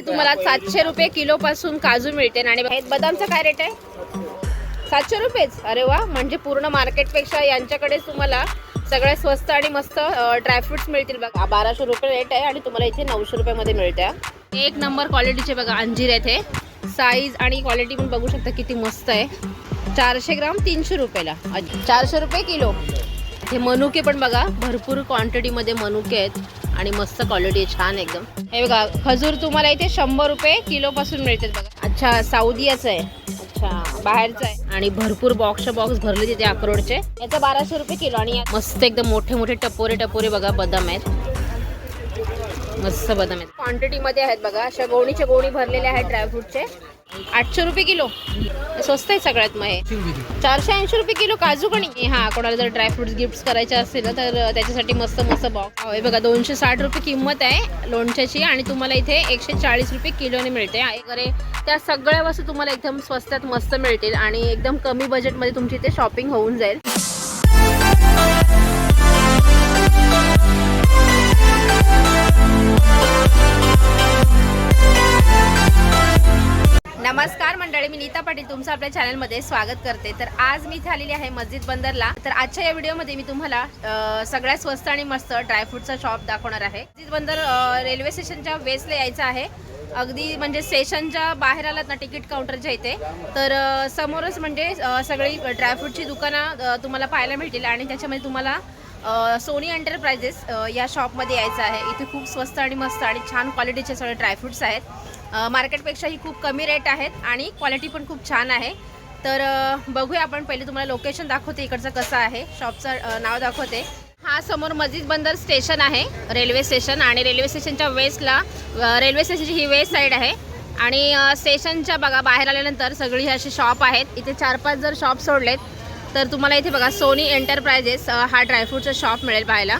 की तुम्हाला सातशे रुपये किलो पासून काजू मिळते आणि बदामचा काय रेट आहे? सातशे रुपयेच. अरे वा म्हणजे पूर्ण मार्केटपेक्षा यांच्याकडे तुम्हाला सगळ्यात स्वस्त आणि मस्त ड्रायफ्रुट्स मिळतील बघा. बाराशे रुपये रेट आहे आणि तुम्हाला इथे नऊशे रुपयामध्ये मिळते एक नंबर क्वालिटीचे बघा अंजीर आहेत हे. साईज आणि क्वालिटी पण बघू शकता किती मस्त आहे. चारशे ग्राम तीनशे रुपयाला. चारशे रुपये किलो. हे मनुके पण बघा भरपूर क्वांटिटीमध्ये मनुके आहेत. आणि मस्त क्वालिटी आहे छान एकदम. हे बघा खजूर तुम्हाला इथे शंभर रुपये किलो पासून मिळते बघा. अच्छा साऊदियाचं आहे. अच्छा बाहेरचं आहे. आणि भरपूर बॉक्स बॉक्स भरले तिथे अक्रोडचे. याचा बाराशे रुपये किलो आणि मस्त एकदम मोठे मोठे टपोरे टपोरे बघा बदाम आहेत. मस्त बदाम आहेत. क्वांटिटीमध्ये आहेत बघा अशा गोणीच्या गोणी भरलेले आहेत ड्रायफ्रूटचे आठशे रुपये किलो. स्वस्त आहे सगळ्यात मग हे. चारशे ऐंशी रुपये किलो काजू कणी हा कोणाला जर ड्रायफ्रुट्स गिफ्ट करायचे असतील ना तर त्याच्यासाठी मस्त मस्त बॉक्स हे बघा दोनशे साठ रुपये किंमत आहे लोणच्याची आणि तुम्हाला इथे एकशे चाळीस रुपये किलोने मिळते. वगैरे त्या सगळ्या वस्तू तुम्हाला एकदम स्वस्तात मस्त मिळतील आणि एकदम कमी बजेटमध्ये तुमची इथे शॉपिंग होऊन जाईल. मंडळी पाटील तुमचं आपल्या चॅनलमध्ये स्वागत करते. तर आज मी इथे आलेली आहे मस्जिद बंदरला. तर आजच्या या व्हिडिओमध्ये मी तुम्हाला सगळ्यात स्वस्त आणि मस्त ड्रायफ्रूटचा शॉप दाखवणार आहे. मस्जिद बंदर रेल्वे स्टेशनच्या वेस्टला यायचं आहे. अगदी म्हणजे स्टेशनच्या बाहेर आलात ना तिकीट काउंटरच्या इथे. तर समोरच म्हणजे सगळी ड्रायफ्रूटची दुकानं तुम्हाला पाहायला मिळतील आणि त्याच्यामध्ये तुम्हाला सोनी एंटरप्राइजेस या शॉपमध्ये यायचं आहे. इथे खूप स्वस्त आणि मस्त आणि छान क्वालिटीचे सगळे ड्रायफ्रुट्स आहेत. मार्केटपेक्षा ही खूप कमी रेट आहेत आणि क्वालिटी पण खूप छान आहे. तर बघूया आपण. पहिले तुम्हाला लोकेशन दाखवते इकडचं कसं आहे. शॉपचं नाव दाखवते. हा समोर मस्जिद बंदर स्टेशन आहे रेल्वे स्टेशन. आणि रेल्वे स्टेशनच्या वेस्टला रेल्वे स्टेशनची ही वेस्ट साईड आहे. आणि स्टेशनच्या बघा बाहेर आल्यानंतर सगळी अशी शॉप आहेत. इथे चार पाच जर शॉप सोडलेत तर तुम्हाला इथे बघा सोनी एंटरप्राइजेस हा ड्रायफ्रूटचा शॉप मिळेल पाहायला.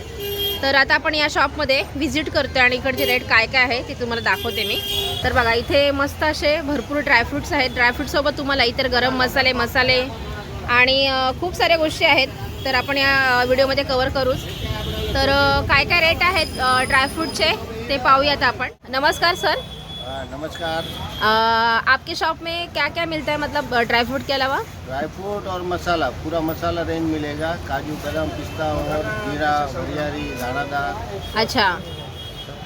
तर आता आपण या शॉपमध्ये व्हिजिट करतो आणि इकडचे रेट काय काय आहे ते तुम्हाला दाखवते मी. तर बघा इथे मस्त असे भरपूर ड्रायफ्रुट्स आहेत. ड्रायफ्रूटसोबत तुम्हाला इतर गरम मसाले मसाले आणि खूप साऱ्या गोष्टी आहेत. तर आपण या व्हिडिओमध्ये कवर करूच. तर काय काय रेट आहेत ड्रायफ्रूटचे ते पाहूयात आपण. नमस्कार सर नमस्कार। आपके शॉप में क्या क्या मिलता है मतलब ड्राई फ्रूट के अलावा? ड्राई फ्रूट और मसाला पूरा मसाला रेंज मिलेगा। काजू बादाम पिस्ता और जीरा हरियारी दानादार अच्छा।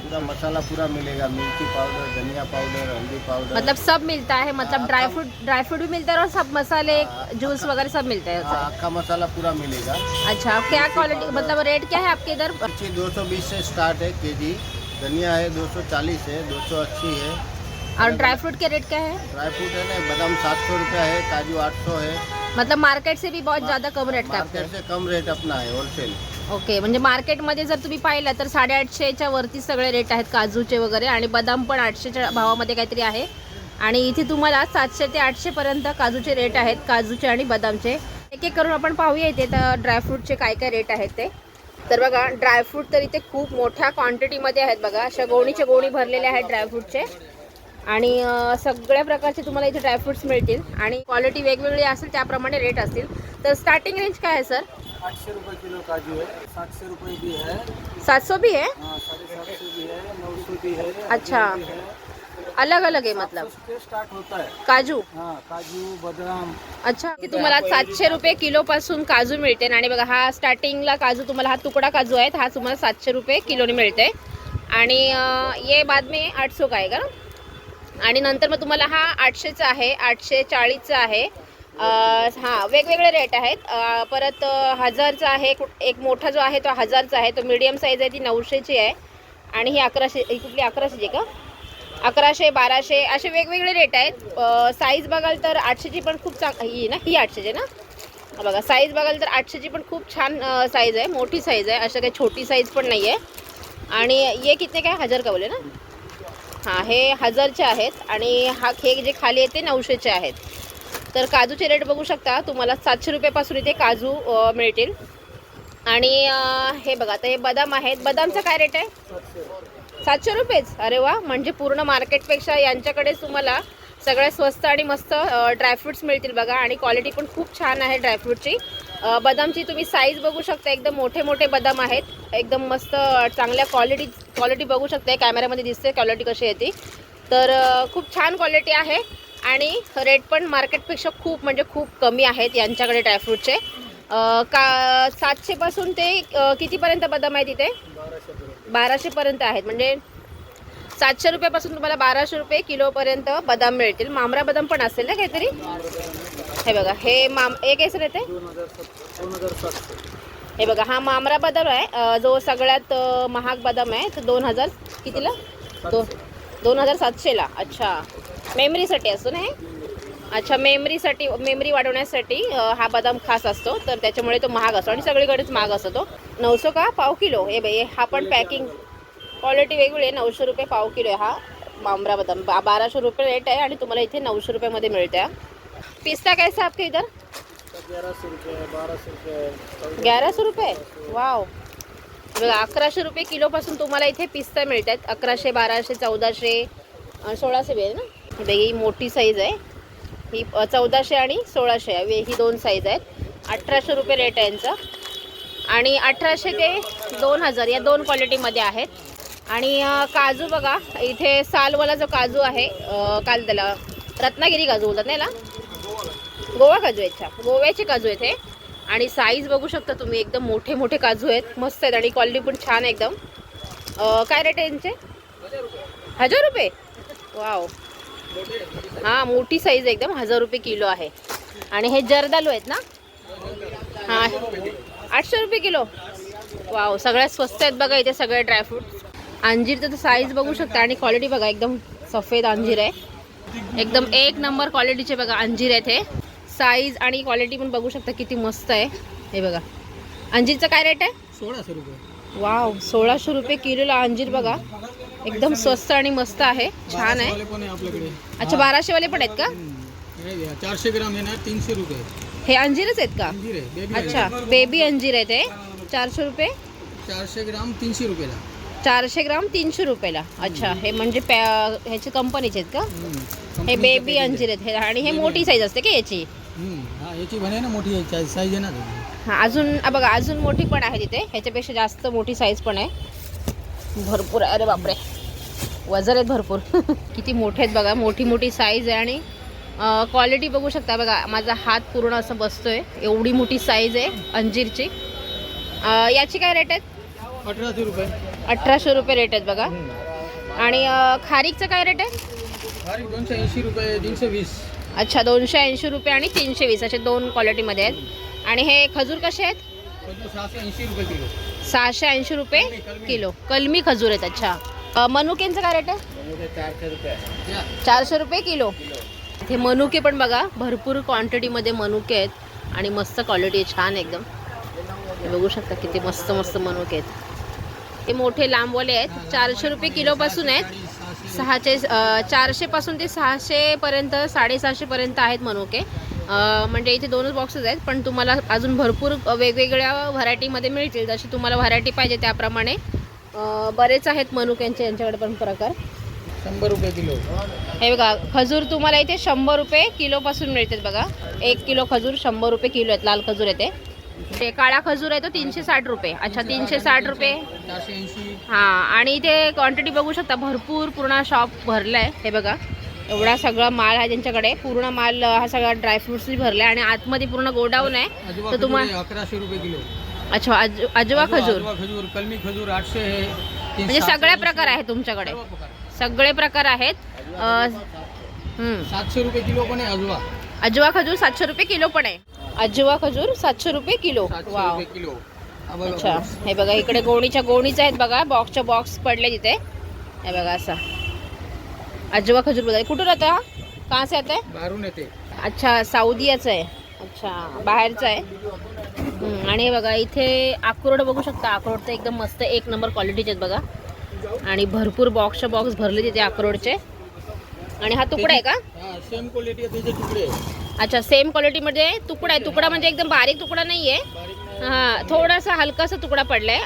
पूरा मसाला पूरा मिलेगा। मिर्ची पाउडर धनिया पाउडर हल्दी पाउडर। मतलब सब मिलता है मतलब हाँ, ड्राई फ्रूट ड्राई फ्रूट भी मिलता है और सब मसाले हाँ, जूस वगैरह सब मिलता है हाँ, अक्का मसाला पूरा मिलेगा। अच्छा क्या क्वालिटी मतलब रेट क्या है आपके इधर? मिर्ची 220 से स्टार्ट है केजी। धनिया है 240 है 280 है। और ड्राई फ्रूट के रेट क्या है? ड्राई फ्रूट है ना बादाम 700 रुपया है काजू 800 है। मतलब मार्केट से भी बहुत ज़्यादा कम रेट का मार्केट से कम रेट अपना है होलसेल ओके म्हणजे मार्केटमध्ये जर तुम्ही पाहिलं तर साडेआठशेच्या वरती सगळे रेट आहेत काजूचे वगैरे आणि बदाम पण आठशेच्या भावामध्ये काहीतरी आहे. आणि इथे तुम्हाला सातशे ते आठशेपर्यंत काजूचे रेट आहेत काजूचे आणि बदामचे. एक एक करून आपण पाहूया इथे तर ड्रायफ्रूटचे काय काय रेट आहेत ते. तर बघा ड्रायफ्रूट तर इथे खूप मोठ्या क्वांटिटीमध्ये आहेत बघा. अशा गोणीच्या गोणी भरलेल्या आहेत ड्रायफ्रूटचे आणि सगळ्या प्रकारचे तुम्हाला इथे ड्रायफ्रुट्स मिळतील. आणि क्वालिटी वेगवेगळी असेल त्याप्रमाणे रेट असतील. तर स्टार्टिंग रेंज काय आहे सर आठशे रुपये किलो काजू है सातशे रुपये भी है सातशो भी है हाँ साढ़े सात सौ भी है नौ सौ भी है अच्छा अलग अलग आहे मतलब। उसके स्टार्ट होता है काजू? हाँ काजू बादाम. अच्छा की तुम्हाला सातशे रुपये किलो पासून काजू मिळते. आणि बघा हा स्टार्टिंगला काजू तुम्हाला हा तुकडा काजू आहे हा तुम्हाला सातशे रुपये किलोने मिळते. आणि ये बाद में आठशे का आहे का? आणि नंतर मग तुम्हाला हा आठशेचा आहे आठशे चाळीसचा आहे. हा वेगवेगळे रेट आहेत. परत हजारचा आहे एक मोठा जो आहे तो हजारचा आहे. तो मीडियम साईज आहे ती नऊशेची आहे. आणि ही अकराशे ही कुठली अकराशेची का? अकराशे बाराशे असे वेगवेगळे रेट आहेत. साईज बघाल तर आठशेची पण खूप चांग ही ना ही आठशेची ना? बघा साईज बघाल तर आठशेची पण खूप छान साईज आहे मोठी साईज आहे. अशा काही छोटी साईज पण नाही आहे आणि ये किती काय? हजार का बोले ना? हां हे हजारचे आहेत. आणि हा हे जे खाली आहे ते नऊशेचे आहेत. तर काजूचे रेट बघू शकता. तुम्हाला सातशे रुपयापासून इथे काजू मिळतील. आणि हे बघा आता हे बदाम आहेत. बदामचा काय रेट आहे? सातशे रुपयेच. अरे वा म्हणजे पूर्ण मार्केटपेक्षा यांच्याकडेच तुम्हाला सगळ्यात स्वस्त आणि मस्त ड्रायफ्रुट्स मिळतील बघा. आणि क्वालिटी पण खूप छान आहे ड्रायफ्रूटची बदामची तुम्ही साईज बघू शकता. एकदम मोठे मोठे बदाम आहेत. एकदम मस्त चांगल्या क्वालिटी क्वालिटी बघू शकता. कॅमेऱ्यामध्ये दिसते क्वालिटी कशी येते तर खूप छान क्वालिटी आहे. आणि रेट पण मार्केटपेक्षा खूप म्हणजे खूप कमी आहेत यांच्याकडे ड्रायफ्रूटचे का सातशेपासून ते कितीपर्यंत बदाम आहे तिथे? बाराशेपर्यंत आहेत. म्हणजे सातशे रुपयापासून तुम्हाला बाराशे रुपये किलोपर्यंत बदाम मिळतील. मामरा बदाम पण असेल ना काहीतरी? हे बघा हे माम एक केसर येते? हे बघा हा मामरा बदाम आहे. जो सगळ्यात महाग बदाम आहे तो दोन हजार कितीला? दो दोन हजार सातशेला. अच्छा. मेमरीसाठी असतो ना हे? अच्छा मेमरीसाठी मेमरी वाढवण्यासाठी हा बदाम खास असतो. तर त्याच्यामुळे तो महाग असतो आणि सगळीकडेच महाग असतो तो. नऊशे का? पाव किलो. हे बाई हा पण पॅकिंग क्वालिटी वेगळी आहे. नऊशे रुपये पाव किलो आहे हा मामरा बदाम. बा बाराशे रुपये रेट आहे आणि तुम्हाला इथे नऊशे रुपयामध्ये मिळते हा. पिस्ता कैसा आपके इधर? ग्यारह सौ रुपये. वाव. बघा अकराशे रुपये किलोपासून तुम्हाला इथे पिस्ता मिळत आहेत अकराशे बाराशे चौदाशे सोळाशे बी आहे ना? ही बघा ही मोठी साईज आहे. ही चौदाशे आणि सोळाशे वे- ही दोन साईज आहेत. अठराशे रुपये रेट आहे यांचा. आणि अठराशे ते दोन हजार या दोन क्वालिटीमध्ये आहेत. आणि काजू बघा इथे सालवाला जो काजू आहे काल त्याला रत्नागिरी काजू बोलतात ना गोवा काजू आहे अच्छा गोव्याचे काजू आहेत हे. आणि साईज बघू शकता तुम्ही एकदम मोठे मोठे काजू आहेत. मस्त आहेत आणि क्वालिटी पण छान आहे एकदम. काय रेट आहे यांचे? हजार रुपये. वाव हां मोठी साईज एकदम हजार रुपये किलो आहे. आणि हे जर्दालू आहेत ना? हां आठशे रुपये किलो. वाव सगळ्यात स्वस्त आहेत बघा इथे सगळे ड्रायफ्रूट अंजीरचं तर साईज बघू शकता आणि क्वालिटी बघा एकदम सफेद अंजीर आहे. एकदम एक नंबर क्वालिटीचे बघा अंजीर आहेत हे. साईज आणि क्वालिटी पण बघू शकता किती मस्त आहे. हे बघा. अंजीरचं काय रेट आहे? सोळाशे रुपये. वाव सोळाशे रुपये किलोला अंजीर बघा. एकदम स्वस्त आणि मस्त आहे. छान आहे. वाले अच्छा बाराशेवाले पण आहेत का. हे. चारशे ग्राम तीनशे रुपये. हे अंजीरच आहेत का? अच्छा बेबी अंजीर आहे ते. चारशे रुपये? चारशे ग्राम तीनशे रुपयाला. चारशे ग्राम तीनशे रुपयाला. अच्छा हे म्हणजे ह्याचे कंपनीचे आहेत का. हे बेबी अंजीर आहेत. हे आणि हे मोठी साईज असते का याची. हा ना मोठी साईज आहे ना. हा अजून बघा अजून मोठी पण आहे तिथे. ह्याच्यापेक्षा जास्त मोठी साईज पण आहे. भरपूर. अरे बापरे. वजन आहेत भरपूर. किती मोठे आहेत बघा मोठी मोठी साईज आहे आणि क्वालिटी बघू शकता बघा माझा हात पूर्ण असं बसतोय एवढी मोठी साईज आहे अंजीरची. याची काय रेट आहेत? अठराशे रुपये. अठराशे रुपये रेट आहेत बघा. आणि खारीकचं काय रेट आहे? दोनशे ऐंशी रुपये तीनशे वीस. अच्छा दोनशे ऐंशी रुपये आणि तीनशे वीस असे दोन क्वालिटीमध्ये आहेत. आणि हे खजूर कसे आहेत? सहाशे ऐंशी रुपये किलो. सहाशे ऐंशी रुपये किलो. कलमी खजूर आहेत अच्छा. मनुकेंचं काय रेट आहे? चारशे रुपये चारशे रुपये किलो. इथे मनुके पण बघा भरपूर क्वांटिटीमध्ये मनुके आहेत आणि मस्त क्वालिटी आहे छान एकदम. बघू शकता किती मस्त मस्त मनुके आहेत. हे मोठे लांबवाले आहेत चारशे रुपये किलोपासून आहेत. सहाचे सहाशे चारशेपासून ते सहाशेपर्यंत साडेसहाशेपर्यंत आहेत मनुके. म्हणजे इथे दोनच बॉक्सेस आहेत पण तुम्हाला अजून भरपूर वेगवेगळ्या व्हरायटीमध्ये मिळतील. जशी तुम्हाला व्हरायटी पाहिजे त्याप्रमाणे बरेच आहेत मनुक्यांचे यांच्याकडे पण प्रकार. शंभर रुपये किलो. हे बघा खजूर तुम्हाला इथे शंभर रुपये किलोपासून मिळतात बघा. एक किलो खजूर शंभर रुपये किलो आहेत लाल खजूर येते. ते काळा खजूर आहे तो तीनशे साठ रुपये. अच्छा तीनशे साठ रुपये. हां आणि इथे क्वांटिटी बघू शकता भरपूर पूर्ण शॉप भरलं आहे हे बघा एवढा सगळा माल आहे त्यांच्याकडे पूर्ण माल हा सगळा ड्रायफ्रुट्सनी भरला आहे आणि आतमध्ये पूर्ण गोडाऊन आहे. तर तुम्हाला अकराशे रुपये किलो. अच्छा अज अजवा खजूर. खजूर कलमी खजूर आठशे तीन- म्हणजे सातशे सगळे ऐंशी प्रकार आहेत तुमच्याकडे. सर्व प्रकार. सगळे प्रकार आहेत. अ, हम्म. सातशे रुपये किलो पण आहे अजवा अजवा खजूर सातशे रुपये किलो पण आहे. अजवा खजूर सातशे रुपये किलो. सातशे वाव रुपये किलो. हा बघा अच्छा. हे बघा इकडे गोणीच्या गोणीच आहेत बघा. बॉक्सच्या बॉक्स पडले तिथे. हे बघा असा. अजवा खजूर बघा. कुठून येतं हा? कहाँ से आता है बाहेरून येते. अच्छा सौदियाचं आहे. अच्छा बाहेरचं आहे. आणि बघा इथे अक्रोड बघू शकता. अक्रोड तर एकदम मस्त एक नंबर क्वालिटीचे आहेत बघा. आणि भरपूर बॉक्सच्या बॉक्स भरले तिथे अक्रोडचे. आणि हा तुकडा आहे का? Same quality. अच्छा सेम क्वालिटीमध्ये तुकडा आहे. तुकडा म्हणजे एकदम बारीक तुकडा नाही आहे. हां थोडासा हलकासा तुकडा पडलाय.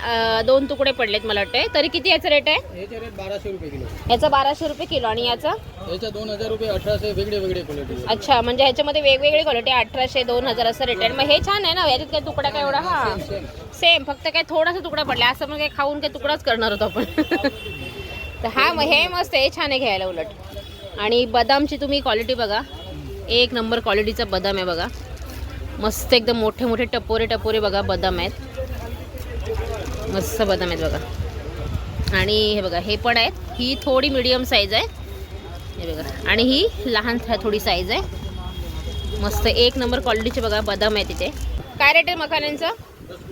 दोन तुकडे पडलेत मला वाटते तरी किती याचा रेट आहे? याचे रेट बाराशे रुपये किलो. याचा बाराशे रुपये किलो आणि याचा? याच्या दोन हजार रुपये अठराशे वेगळे वेगळे क्वालिटी अच्छा म्हणजे ह्याच्यामध्ये वेगवेगळे क्वालिटी अठराशे दोन हजार असं रेट आहे. मग हे छान आहे ना? याच्यात काय तुकडा काय एवढा? हा. सेम फक्त काय थोडासा तुकडा पडला. असं मग काय खाऊन काय तुकडाच करणार होतो आपण. तर हा म- हे मस्त आहे. हे छान आहे घ्यायला उलट. आणि बदामची तुम्ही क्वालिटी बघा. एक नंबर क्वालिटीचा बदाम आहे बघा. मस्त एकदम मोठे मोठे टपोरे टपोरे बघा बदाम आहेत. मस्त बदाम आहेत बघा. आणि हे बघा हे पण आहेत. ही थोडी मिडियम साईज आहे. हे बघा. आणि ही लहान थोडी साईज आहे. मस्त एक नंबर क्वालिटीचे बघा बदाम आहे तिथे काय रेट आहे मखाण्यांचं?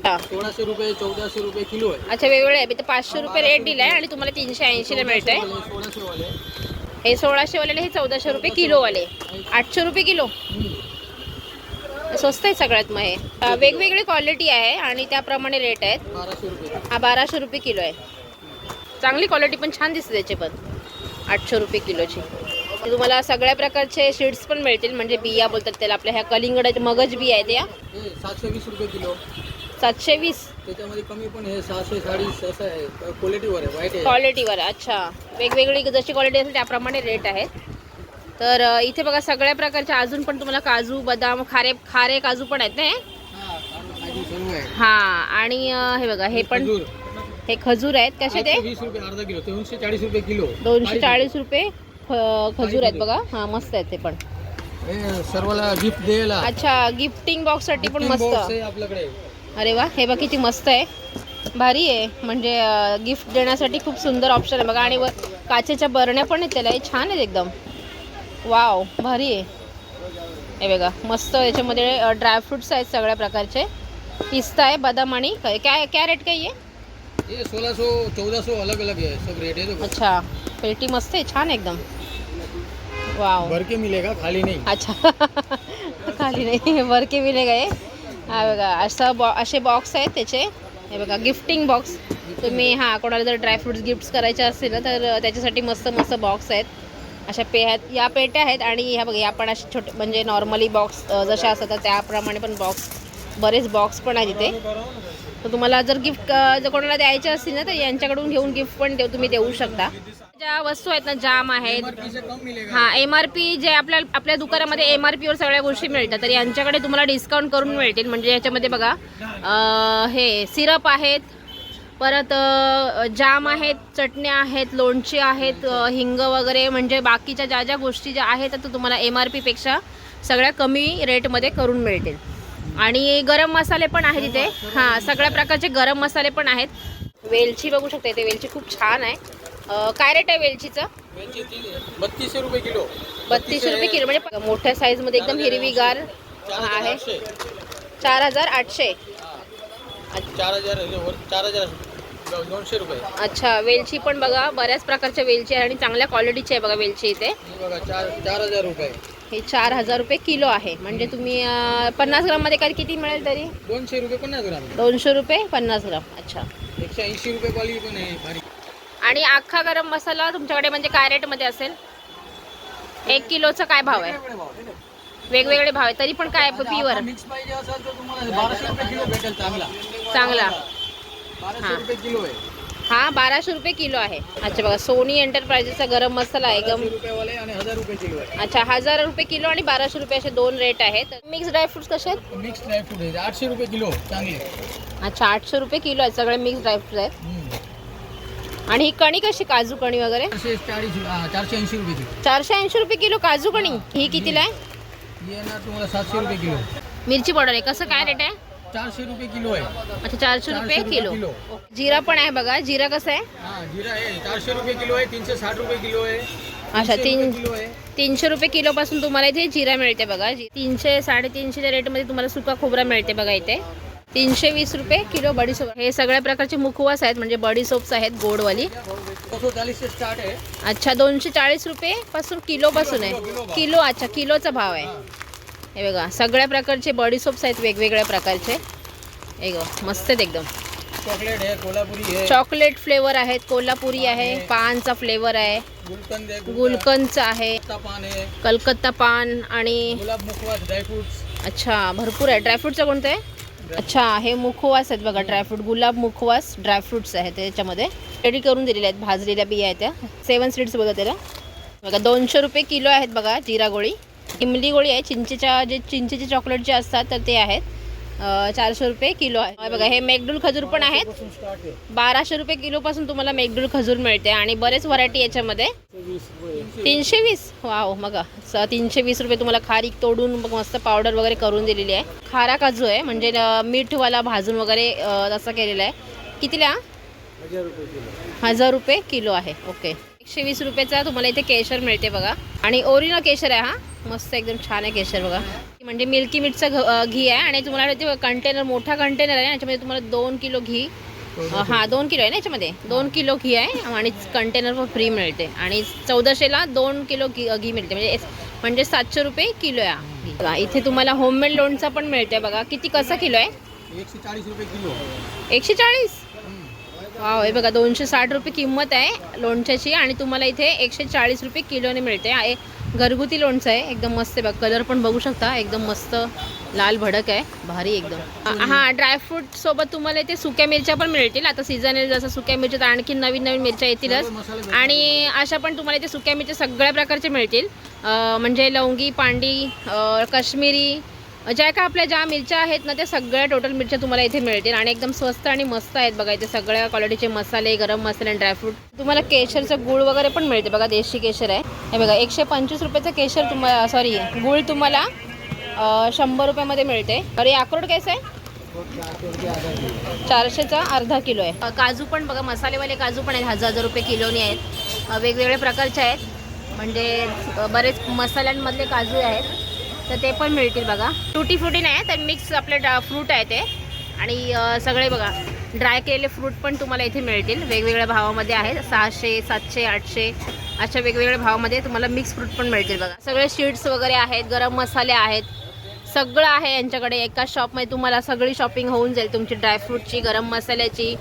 हा. सोळाशे रुपये चौदाशे रुपये किलो आहे. अच्छा वेगवेगळे आहे. पाचशे रुपये रेट दिलाय आणि तुम्हाला तीनशे ऐंशीला मिळत आहे सोळाशे वाले. हे सोळाशेवाले हे चौदाशे रुपये किलोवाले आठशे रुपये किलो. स्वस्त आहे सगळ्यात मग हे वेगवेगळी क्वालिटी आहे आणि त्याप्रमाणे रेट आहेत. हा बाराशे रुपये किलो आहे. चांगली क्वालिटी पण छान दिसते त्याचे पण. आठशे रुपये किलोची. तुम्हाला सगळ्या प्रकारचे सीड्स पण मिळतील. म्हणजे बिया बोलतात त्याला आपल्या ह्या कलिंगडाचे मगज बिया आहेत या. हे सातशे वीस रुपये किलो. सातशे वीस. त्याच्यामध्ये कमी पण आहे सहाशे साडीस असं आहे. क्वालिटीवर आहे क्वालिटीवर अच्छा. वेगवेगळी जशी क्वालिटी असेल त्याप्रमाणे रेट आहेत. तर इथे बघा सगळ्या प्रकारचे अजून पण तुम्हाला काजू बदाम खारे खारे काजू पण आहेत ना हे? आणि हे बघा हे पण. हे खजूर आहेत. कसे ते? दोनशे चाळीस रुपये किलो. दोनशे चाळीस रुपये ख- खजूर आहेत बघा. हा मस्त आहेत ते पण. सर्वाला गिफ्ट द्यायला. अच्छा गिफ्टिंग बॉक्ससाठी पण मस्त. अरे वा हे बघ किती मस्त आहे. भारी आहे. म्हणजे गिफ्ट देण्यासाठी खूप सुंदर ऑप्शन आहे. बघा आणि काचेच्या बरण्या पण आहेत त्याला. हे छान आहेत एकदम. वाव भारी आहे. हे बघा मस्त याच्यामध्ये ड्रायफ्रुट्स आहेत सगळ्या प्रकारचे. पिस्ता आहे बदाम आणि काय काय रेट काय आहे? ये सोलह सौ चौदह सौ अलग अलग है सब रेट है अच्छा पेटी मस्त आहे छान एकदम. वाव. भर के मिलेगा खाली नहीं. अच्छा. खाली नाही वर के हा. बघा असं बॉ असे बॉक्स आहेत त्याचे. हे बघा गिफ्टिंग बॉक्स तुम्ही हाँ कोणाला जर ड्रायफ्रुट्स गिफ्ट्स करायचे असतील ना तर त्याच्यासाठी मस्त मस्त बॉक्स आहेत. अशा पे आहेत. या पेट्या आहेत आणि ह्या बघा या पण असे छोटे म्हणजे नॉर्मली बॉक्स जशा असतात त्याप्रमाणे पण बॉक्स बरेच बॉक्स पण आहेत इथे. तर तुम्हाला जर गिफ्ट जर कोणाला द्यायचे असतील ना तर यांच्याकडून घेऊन गिफ्ट पण देऊ तुम्ही देऊ शकता. ज्या वस्तू आहेत ना जाम आहेत. हां एम आर पी जे आपल्या आपल्या दुकानामध्ये एम आर पीवर सगळ्या गोष्टी मिळतात तर यांच्याकडे तुम्हाला डिस्काउंट करून मिळतील. म्हणजे याच्यामध्ये बघा हे सिरप आहेत परत जाम आहेत चटण्या आहेत लोणची आहेत हिंग वगैरे म्हणजे बाकीच्या ज्या ज्या गोष्टी ज्या आहेत त्या तुम्हाला एम आर पीपेक्षा सगळ्या कमी रेटमध्ये करून मिळतील. आणि गरम मसाले पण आहेत इथे. हां सगळ्या प्रकारचे गरम मसाले पण आहेत. वेलची बघू शकता इथे वेलची खूप छान आहे. काय रेट आहे वेलचीचं? बत्तीस रुपये किलो. बत्तीसशे रुपये किलो म्हणजे मोठ्या साईजमध्ये एकदम हिरवीगार आहे. चार हजार आठशे. चार हजार चार हजार दोनशे रुपये. अच्छा वेलची पण बघा बऱ्याच प्रकारच्या वेलची आहे आणि चांगल्या क्वालिटीची आहे बघा वेलची इथे. बघा चार चार हजार रुपये. हे चार हजार रुपये किलो आहे. म्हणजे तुम्ही अं, पन्नास ग्राममध्ये काय किती मिळेल तरी? दोनशे रुपये पन्नास ग्राम. दोनशे रुपये पन्नास ग्राम. अच्छा. एकशे ऐंशी रुपये क्वालिटी पण आहे भारी. आणि अख्खा गरम मसाला तुमच्याकडे म्हणजे काय रेटमध्ये असेल? एक किलोचा काय भाव आहे? वेगवेगळे भाव आहे तरी पण काय पीवर? मिक्स पाहिजे असेल तर तुम्हाला बाराशे रुपये किलो भेटेल चांगला. चांगला. रुपये किलो आहे. हा बाराशे रुपये किलो आहे. अच्छा बघा सोनी एंटरप्राइजेसचा गरम मसाला आहे आहे. अच्छा हजार रुपये किलो आणि बाराशे रुपये असे दोन रेट आहेत. मिक्स ड्रायफ्रुट्स कसे आहेत? मिक्स ड्रायफ्रूट आहे. आठशे रुपये किलो चांगले अच्छा आठशे रुपये किलो आहेत सगळे मिक्स ड्रायफ्रुट्स आहेत. आणि ही कणी कशी काजू कणी वगैरे? चारशे हा, ऐंशी रुपये किलो. चारशे ऐंशी रुपये किलो काजू कणी? ही. कितीला आहे? ही सातशे रुपये किलो. मिरची पावडर आहे. कसं काय रेट आहे? चारशे रुपये किलो आहे. अच्छा चारशे रुपये किलो. किलो. जिरा पण आहे बघा. जिरा कसं आहे? हा जिरा आहे. चारशे रुपये किलो आहे तीनशे साठ रुपये किलो आहे अच्छा तीनशे तीन रुपये किलो आहे. तीनशे रुपये किलोपासून तुम्हाला इथे जिरा मिळते बघा. जी- तीनशे साडेतीनशेच्या रेटमध्ये तुम्हाला सुका खोबरा मिळते बघा इथे. तीनशे वीस रुपये किलो बडीसोप हे सगळ्या प्रकारचे मुखवास आहेत म्हणजे बडीसोप्स आहेत गोडवाली. स्टार्ट अच्छा दोनशे चाळीस रुपये पासून किलोपासून आहे. किलो अच्छा किलोचा भाव आहे. हे बघा सगळ्या प्रकारचे बडीसोप्स आहेत वेगवेगळ्या प्रकारचे. हे बघा मस्त आहेत एकदम. चॉकलेट है कोल्हापुरी चॉकलेट फ्लेवर आहेत कोल्हापुरी आहे पानचा फ्लेवर आहे. गुलकंद गुलकंदचा आहे. कलकत्ता पान आणि अच्छा भरपूर आहे. ड्रायफ्रूटचं कोणतं आहे? अच्छा हे मुखवास आहेत बघा ड्रायफ्रूट गुलाब मुखवास ड्रायफ्रुट्स आहेत त्याच्यामध्ये रेडी करून दिलेल्या आहेत भाजलेल्या बिया आहेत त्या. सेवन सीड्स बोलतात त्याला. बघा दोनशे रुपये किलो आहेत बघा जिरा गोळी. इमली गोळी आहे. चिंचेच्या जे चिंचेचे चॉकलेट जे असतात तर ते आहेत. चारशे रुपये किलो आहे. बघा हे मेघडूल खजूर पण आहेत. बाराशे रुपये किलोपासून तुम्हाला मेघडूल खजूर मिळते आणि बरेच व्हरायटी याच्यामध्ये. वीस तीनशे वीस. वाव मग तीनशे वीस रुपये तुम्हाला खारीक तोडून मग मस्त पावडर वगैरे करून दिलेली आहे. खारा काजू आहे म्हणजे मीठवाला भाजून वगैरे अं, तसं केलेलं आहे. कितीला? हजार रुपये किलो हजार रुपये किलो आहे. ओके. एकशे वीस रुपयाचा तुम्हाला इथे केशर मिळते बघा. आणि ओरिजिनल केशर आहे हा. मस्त एकदम छान आहे केशर बघा. म्हणजे मिल्की मिटचं घ- आहे आणि तुम्हाला ते कंटेनर मोठा कंटेनर आहे याच्यामध्ये तुम्हाला दोन किलो घी हा दोन किलो आहे ना याच्यामध्ये? दोन किलो घी आहे आणि कंटेनर पण फ्री मिळते. आणि चौदाशेला दोन किलो घी घी मिळते. म्हणजे म्हणजे सातशे रुपये किलो आहे इथे तुम्हाला होममेड लोणचं पण मिळते बघा. किती कसं किलो आहे? एकशे चाळीस वाव हे बघा दोनशे साठ रुपये किंमत आहे लोणच्याची आणि तुम्हाला इथे एकशे चाळीस रुपये किलोने मिळते. घरगुती लोणचं आहे. एकदम मस्त आहे बघा. कलर पण बघू शकता. एकदम मस्त लाल भडक आहे. भारी एकदम. हां ड्रायफ्रूट सोबत तुम्हाला इथे सुक्या मिरच्या पण मिळतील. आता सीझन आहे जसं सुक्या मिरच्या तर आणखी नवीन नवीन मिरच्या येतीलच. आणि अशा पण तुम्हाला इथे सुक्या मिरच्या सगळ्या प्रकारचे मिळतील. म्हणजे लवंगी पांडी काश्मीरी ज्या का आपल्या ज्या मिरच्या आहेत ना त्या सगळ्या टोटल मिरच्या तुम्हाला इथे मिळतील आणि एकदम स्वस्त आणि मस्त आहेत बघा इथे. सगळ्या क्वालिटीचे मसाले गरम मसाले आणि ड्रायफ्रूट तुम्हाला केशरचं गुळ वगैरे पण मिळते बघा देशी केशर आहे. हे बघा एकशे पंचवीस रुपयाचं केशर तुम्हाला सॉरी गुळ तुम्हाला शंभर रुपयामध्ये मिळते. अरे अक्रोड कसं आहे? चारशेचा अर्धा किलो आहे. काजू पण बघा मसालेवाले काजू पण आहेत. हजार हजार रुपये किलोनी आहेत. वेगवेगळ्या प्रकारचे आहेत. म्हणजे बरेच मसाल्यांमधले काजू आहेत. तर ते पण मिळतील बघा. टुटी फ्रुटी नाही तर मिक्स आपले डा फ्रूट आहे ते. आणि सगळे बघा ड्राय केलेले फ्रूट पण तुम्हाला इथे मिळतील. वेगवेगळ्या भावामध्ये आहेत. सहाशे सातशे आठशे अशा वेगवेगळ्या भावामध्ये तुम्हाला मिक्स फ्रूट पण मिळतील बघा. सगळे शीट्स वगैरे आहेत गरम मसाले आहेत. सगळं आहे यांच्याकडे. एकाच शॉपमध्ये तुम्हाला सगळी शॉपिंग होऊन जाईल. तुमची ड्रायफ्रूटची गरम मसाल्याची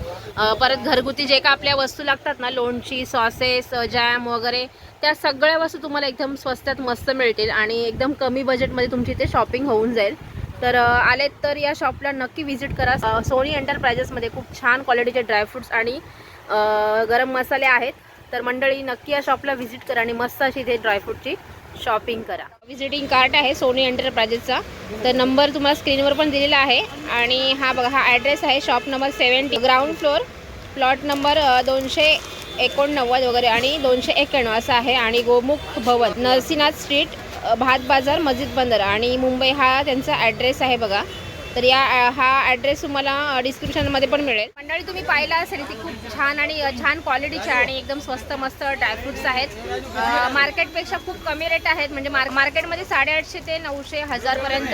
परत घरगुती जे का आपल्या वस्तू लागतात ना लोणची सॉसेस जॅम वगैरे त्या सगळ्या वस्तू तुम्हाला एकदम स्वस्तात मस्त मिळतील आणि एकदम कमी बजेटमध्ये तुमची इथे शॉपिंग होऊन जाईल. तर आले आलेत तर या शॉपला नक्की व्हिजिट करा. सोनी एंटरप्राइजेसमध्ये खूप छान क्वालिटीचे ड्रायफ्रूट्स आणि गरम मसाले आहेत. तर मंडळी नक्की या शॉपला व्हिजिट करा आणि मस्त अशी इथे ड्रायफ्रूटची शॉपिंग करा. विजिटिंग कार्ड आहे सोनी एंटरप्राइजेसचा तर नंबर तुम्हाला स्क्रीनवर पण दिलेला आहे. आणि हा बघा हा ॲड्रेस आहे shop number seventy ground floor plot number दोनशे एकोणनव्वद वगैरे आणि दोनशे एक्क्याण्णव असं आहे. आणि गोमुख भवन नरसिंहनाथ स्ट्रीट भात बाजार मस्जिद बंदर. आणि मुंबई हा त्यांचा ॲड्रेस आहे बघा. तर या हा ॲड्रेस तुम्हाला डिस्क्रिप्शनमध्ये पण मिळेल. मंडळी तुम्ही पाहिला असेल ती खूप छान आणि छान क्वालिटीची आणि एकदम स्वस्त मस्त ड्रायफ्रुट्स आहेत. मार्केटपेक्षा खूप कमी रेट आहेत. म्हणजे मार्क मार्केटमध्ये साडेआठशे ते नऊशे हजारपर्यंत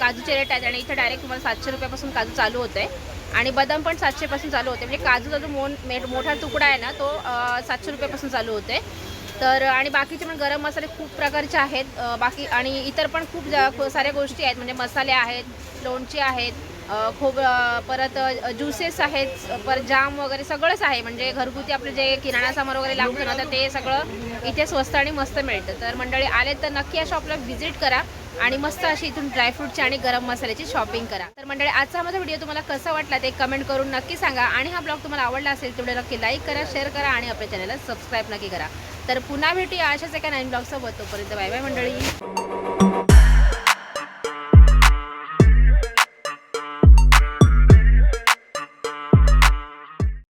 काजूचे रेट आहेत. आणि इथे डायरेक्ट तुम्हाला सातशे रुपयापासून काजू चालू होते आणि बदाम पण सातशेपासून चालू होते म्हणजे काजूचा जो मोन मोठा तुकडा आहे ना तो सातशे रुपयापासून चालू होते तर आणि बाकीचे पण गरम मसाले खूप प्रकारचे आहेत. बाकी आणि इतर पण खूप जा- साऱ्या गोष्टी आहेत म्हणजे मसाले आहेत लोणचे आहेत अ, खूप परत ज्युसेस आहेत परत जाम वगैरे सगळंच आहे. म्हणजे घरगुती आपले जे किराणा सामान वगैरे लागतं ना तर ते सगळं इथे स्वस्त आणि मस्त मिळतं. तर मंडळी आले तर नक्की या शॉपला व्हिजिट करा. आणि मस्त अशी इथून ड्रायफ्रूटची आणि गरम मसाल्याची शॉपिंग करा. तर मंडळी आजचा माझा व्हिडिओ तुम्हाला कसा वाटला ते कमेंट करून नक्की सांगा. आणि हा ब्लॉग तुम्हाला आवडला असेल तेवढे नक्की लाईक करा शेअर करा आणि आपल्या चॅनलला सबस्क्राईब नक्की करा. तर पुन्हा भेटूया अशाच एका नवीन ब्लॉगसोबत तोपर्यंत बाय बाय मंडळी.